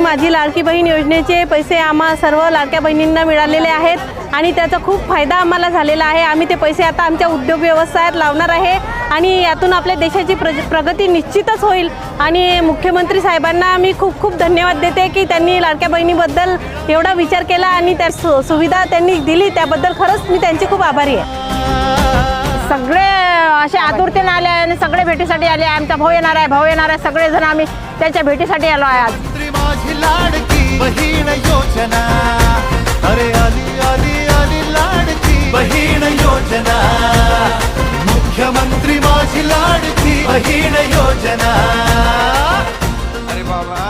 माझी लाडकी बहीण योजनेचे पैसे आम्हा सर्व लाडक्या बहिणींना मिळालेले आहेत आणि त्याचा खूप फायदा आम्हाला झालेला आहे. आम्ही ते पैसे आता आमच्या उद्योग व्यवसायात लावणार आहे आणि यातून आपल्या देशाची प्रज प्रगती निश्चितच होईल. आणि मुख्यमंत्री साहेबांना मी खूप खूप धन्यवाद देते की त्यांनी लाडक्या बहिणीबद्दल एवढा विचार केला आणि त्या सु सुविधा त्यांनी दिली. त्याबद्दल खरंच मी त्यांची खूप आभारी आहे. सगळे असे आतुरतेने आले आणि सगळे भेटीसाठी आले. आमचा भाऊ येणार आहे भाऊ येणार आहे. सगळेजण आम्ही त्यांच्या भेटीसाठी आलो आहे आज. माझी लाडकी बहीण योजना. अरे आली आली आली लाडकी बहीण योजना. मुख्यमंत्री माझी लाडकी बहीण योजना. अरे बाबा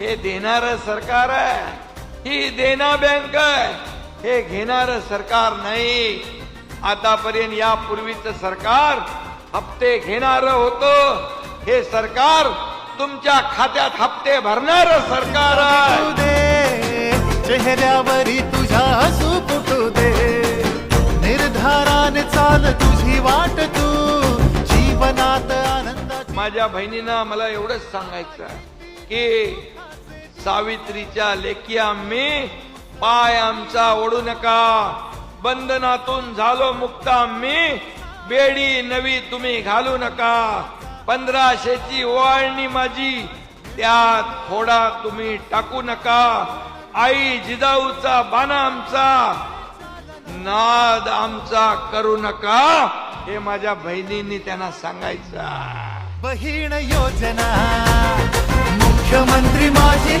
हे देणार सरकार आहे. ही देना बँक आहे. हे घेणार सरकार नाही. आतापर्यंत यापूर्वीच सरकार हप्ते घेणार होतं. हे सरकार तुमच्या खात्यात हप्ते भरणार सरकार. चेहऱ्यावरी तुझ्या हसू फुटू दे? निर्धाराने चाल तुझी वाट तू. जीवनात आनंदाची माझ्या बहिणीनं मला एवढंच सांगायचं की सावित्रीच्या लेखी आम्ही पाय आमचा ओढू नका. बंधनातून झालो मुक्त आम्ही. बेडी नवी तुम्ही घालू नका. पंधराशेची ओवाळणी माझी. त्यात थोडा तुम्ही टाकू नका. आई जिजाऊचा बाणा आमचा. नाद आमचा करू नका. हे माझ्या बहिणींनी त्यांना सांगायचं. बहीण योजना. मुख्यमंत्री माझी